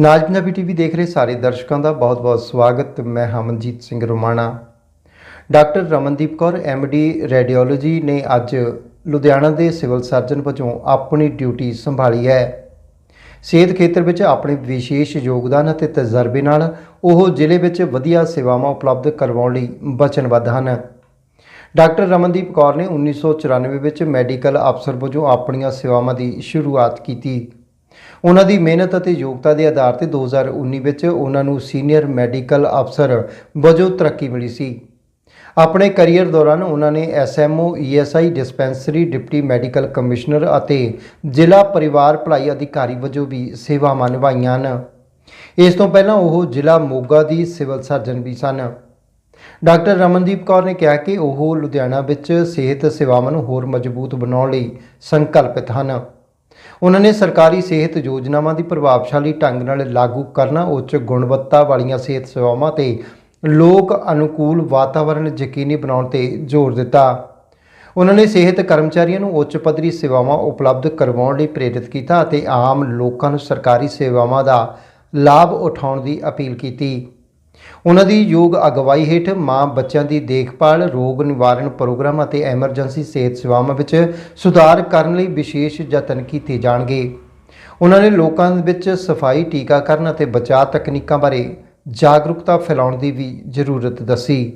ਨਾਜ Punjabi TV ਦੇਖ ਰਹੇ ਸਾਰੇ ਦਰਸ਼ਕਾਂ ਦਾ ਬਹੁਤ-ਬਹੁਤ ਸਵਾਗਤ। ਮੈਂ Hamanjit Singh Romana. Doctor Ramandeep Kaur D radiology ਨੇ ਅੱਜ ਲੁਧਿਆਣਾ ਦੇ ਸਿਵਲ ਸਰਜਨ ਵਜੋਂ ਆਪਣੀ ਡਿਊਟੀ ਸੰਭਾਲੀ ਹੈ। ਸਿਹਤ ਖੇਤਰ ਵਿੱਚ ਆਪਣੇ ਵਿਸ਼ੇਸ਼ ਯੋਗਦਾਨ ਅਤੇ ਤਜਰਬੇ ਨਾਲ ਉਹ ਜ਼ਿਲ੍ਹੇ ਵਿੱਚ ਵਧੀਆ ਸੇਵਾਵਾਂ ਉਪਲਬਧ ਕਰਵਾਉਣ ਲਈ ਵਚਨਬੱਧ ਹਨ। ਡਾਕਟਰ ਰਮਨਦੀਪ ਕੌਰ ਨੇ 1994 ਵਿੱਚ ਮੈਡੀਕਲ ਅਫਸਰ ਵਜੋਂ ਆਪਣੀਆਂ ਸੇਵਾਵਾਂ ਦੀ ਸ਼ੁਰੂਆਤ ਕੀਤੀ। ਉਹਨਾਂ ਦੀ ਮਿਹਨਤ ਅਤੇ ਯੋਗਤਾ ਦੇ ਆਧਾਰ ਤੇ 2019 ਵਿੱਚ ਉਹਨਾਂ ਨੂੰ ਸੀਨੀਅਰ ਮੈਡੀਕਲ ਅਫਸਰ ਵਜੋਂ ਤਰੱਕੀ ਮਿਲੀ ਸੀ। ਆਪਣੇ ਕੈਰੀਅਰ ਦੌਰਾਨ ਉਹਨਾਂ ਨੇ SMO ESI dispensary, deputy medical commissioner ਅਤੇ ਜ਼ਿਲ੍ਹਾ ਪਰਿਵਾਰ ਭਲਾਈ ਅਧਿਕਾਰੀ ਵਜੋਂ ਵੀ ਸੇਵਾਵਾਂ ਨਿਭਾਈਆਂ ਹਨ। ਇਸ ਤੋਂ ਪਹਿਲਾਂ ਉਹ ਜ਼ਿਲ੍ਹਾ ਮੋਗਾ ਦੀ ਸਿਵਲ ਸਰਜਨ ਵੀ ਸਨ। ਡਾਕਟਰ ਰਮਨਦੀਪ ਕੌਰ ਨੇ ਕਿਹਾ ਕਿ ਉਹ ਲੁਧਿਆਣਾ ਵਿੱਚ ਸਿਹਤ ਸੇਵਾਵਾਂ ਨੂੰ ਹੋਰ ਮਜ਼ਬੂਤ ਬਣਾਉਣ ਲਈ ਸੰਕਲਪਿਤ ਹਨ। ਉਹਨਾਂ ਨੇ ਸਰਕਾਰੀ ਸਿਹਤ ਯੋਜਨਾਵਾਂ ਦੀ ਪ੍ਰਭਾਵਸ਼ਾਲੀ ਢੰਗ ਨਾਲ ਲਾਗੂ ਕਰਨਾ, ਉੱਚ ਗੁਣਵੱਤਾ ਵਾਲੀਆਂ ਸਿਹਤ ਸੇਵਾਵਾਂ ਤੇ ਲੋਕ ਅਨੁਕੂਲ ਵਾਤਾਵਰਣ ਯਕੀਨੀ ਬਣਾਉਣ ਤੇ ਜ਼ੋਰ ਦਿੱਤਾ। ਉਹਨਾਂ ਨੇ ਸਿਹਤ ਕਰਮਚਾਰੀਆਂ ਨੂੰ ਉੱਚ ਪੱਧਰੀ ਸੇਵਾਵਾਂ ਉਪਲਬਧ ਕਰਵਾਉਣ ਲਈ ਪ੍ਰੇਰਿਤ ਕੀਤਾ ਅਤੇ ਆਮ ਲੋਕਾਂ ਨੂੰ ਸਰਕਾਰੀ ਸੇਵਾਵਾਂ ਦਾ ਲਾਭ ਉਠਾਉਣ ਦੀ ਅਪੀਲ ਕੀਤੀ। ਉਹਨਾਂ ਦੀ ਯੋਗ ਅਗਵਾਈ ਹੇਠ ਮਾਂ ਬੱਚਿਆਂ ਦੀ ਦੇਖਭਾਲ, ਰੋਗ ਨਿਵਾਰਣ ਪ੍ਰੋਗਰਾਮ ਅਤੇ ਐਮਰਜੈਂਸੀ ਸਿਹਤ ਸੇਵਾਵਾਂ ਵਿੱਚ ਸੁਧਾਰ ਕਰਨ ਲਈ ਵਿਸ਼ੇਸ਼ ਯਤਨ ਕੀਤੇ ਜਾਣਗੇ। ਉਹਨਾਂ ਨੇ ਲੋਕਾਂ ਵਿੱਚ ਸਫ਼ਾਈ, ਟੀਕਾਕਰਨ ਅਤੇ ਬਚਾਅ ਤਕਨੀਕਾਂ ਬਾਰੇ ਜਾਗਰੂਕਤਾ ਫੈਲਾਉਣ ਦੀ ਵੀ ਜ਼ਰੂਰਤ ਦੱਸੀ।